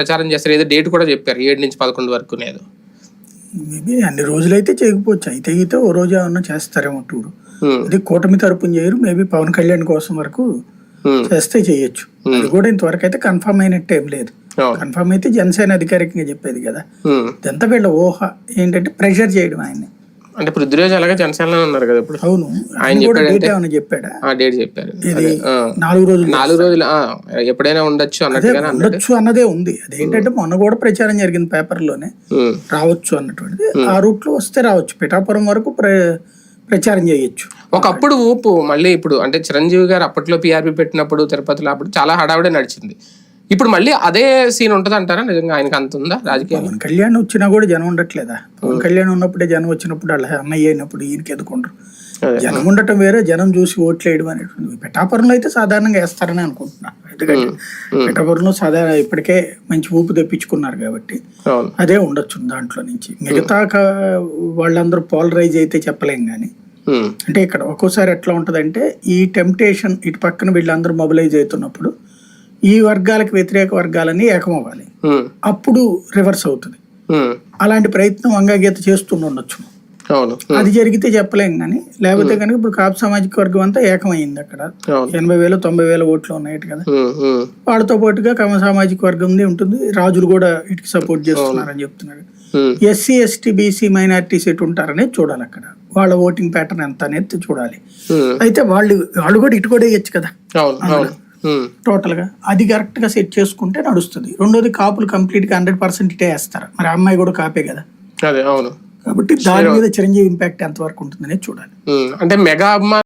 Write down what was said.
ప్రచారం చేస్తారు. ఏదో డేట్ కూడా చెప్పారు. ఏడు నుంచి పదకొండు వరకు లేదు. మేబీ అన్ని రోజులైతే చేయకపోవచ్చు. అయితే అయితే ఓ రోజు ఏమన్నా చేస్తారేమో టూరు. అది కూటమి తరపున చేయరు. మేబీ పవన్ కళ్యాణ్ కోసం వరకు చేస్తే చేయొచ్చు. అది కూడా ఇంతవరకు అయితే కన్ఫర్మ్ అయినట్టు ఏం లేదు. కన్ఫర్మ్ అయితే జనసేన అధికారికంగా చెప్పేది కదా. ఇదంతా వీళ్ళ ఊహ. ఏంటంటే ప్రెషర్ చేయడం ఆయన్ని. అంటే పృథ్వీరాజ్ అలాగే జనసేనలో ఉన్నారు కదా ఇప్పుడు. అవును. ఆయన చెప్పాడా? ఆ డేట్ చెప్పారు. నాలుగు రోజులు నాలుగు రోజులు ఎప్పుడైనా ఉండొచ్చు అన్నట్టుగానే అన్నాడు. ఉండొచ్చు అన్నదే ఉంది. అదేంటంటే మొన్న కూడా ప్రచారం జరిగింది పేపర్లోనే. ఉమ్, రావచ్చు అన్నటువంటిది. ఆ రూట్లో వస్తే రావచ్చు. పిఠాపురం వరకు ప్ర ప్రచారం చేయొచ్చు. ఒకప్పుడు ఊపు మళ్ళీ ఇప్పుడు అంటే చిరంజీవి గారు అప్పట్లో పిఆర్పి పెట్టినప్పుడు తిరుపతిలో అప్పుడు చాలా హడావిడే నడిచింది. ఇప్పుడు మళ్ళీ అదే సీన్ ఉంటుంది అంటారా నిజంగా ఆయనకి అంత ఉందా రాజకీయం పవన్ కళ్యాణ్ వచ్చినా కూడా జనం ఉండట్లేదా? పవన్ కళ్యాణ్ ఉన్నప్పుడే జనం వచ్చినప్పుడు వాళ్ళ అన్నయ్య అయినప్పుడు ఈయనకి ఎదుకుంటారు. జనం ఉండటం వేరే జనం చూసి ఓట్లు వేయడం అనేటువంటి పిఠాపురంలో అయితే సాధారణంగా వేస్తారని అనుకుంటున్నా. ఎందుకంటే పిఠాపురంలో సాధారణ ఇప్పటికే మంచి ఊపు తెప్పించుకున్నారు కాబట్టి. అదే ఉండొచ్చు దాంట్లో నుంచి. మిగతా వాళ్ళందరూ పోలరైజ్ అయితే చెప్పలేం కానీ అంటే ఇక్కడ ఒక్కోసారి ఎట్లా ఉంటుందంటే ఈ టెంప్టేషన్ ఇటు పక్కన వీళ్ళందరూ మొబిలైజ్ అవుతున్నప్పుడు ఈ వర్గాలకు వ్యతిరేక వర్గాలన్నీ ఏకమవ్వాలి. అప్పుడు రివర్స్ అవుతుంది. అలాంటి ప్రయత్నం వంగగీత చేస్తుండొచ్చు అవును. అది జరిగితే చెప్పలేం కానీ లేకపోతే కనుక ఇప్పుడు కాపు సామాజిక వర్గం అంతా ఏకమైంది అక్కడ. ఎనభై వేలు తొంభై వేల ఓట్లు ఉన్నాయి కదా. వాళ్ళతో పాటుగా కమ సామాజిక వర్గంది ఉంటుంది. రాజులు కూడా ఇటుకి సపోర్ట్ చేస్తున్నారని చెప్తున్నారు. Um, SC ST BC minorities ఎటు ఉంటారనేది చూడాలి అక్కడ. వాళ్ళ ఓటింగ్ ప్యాటర్న్ ఎంత అనేది చూడాలి. అయితే వాళ్ళు వాళ్ళు కూడా ఇటు కూడా వేయచ్చు కదా. ఉమ్, టోటల్గా అది కరెక్ట్గా సెట్ చేసుకుంటే నడుస్తుంది. రెండోది కాపులు కంప్లీట్గా హండ్రెడ్ పర్సెంట్ ఇటే వేస్తారు. మరి అమ్మాయి కూడా కాపే కదా. అదే అవును. కాబట్టి దాని మీద చిరంజీవి ఇంపాక్ట్ ఎంత వరకు ఉంటుందనేది చూడాలి. ఉమ్, అంటే మెగా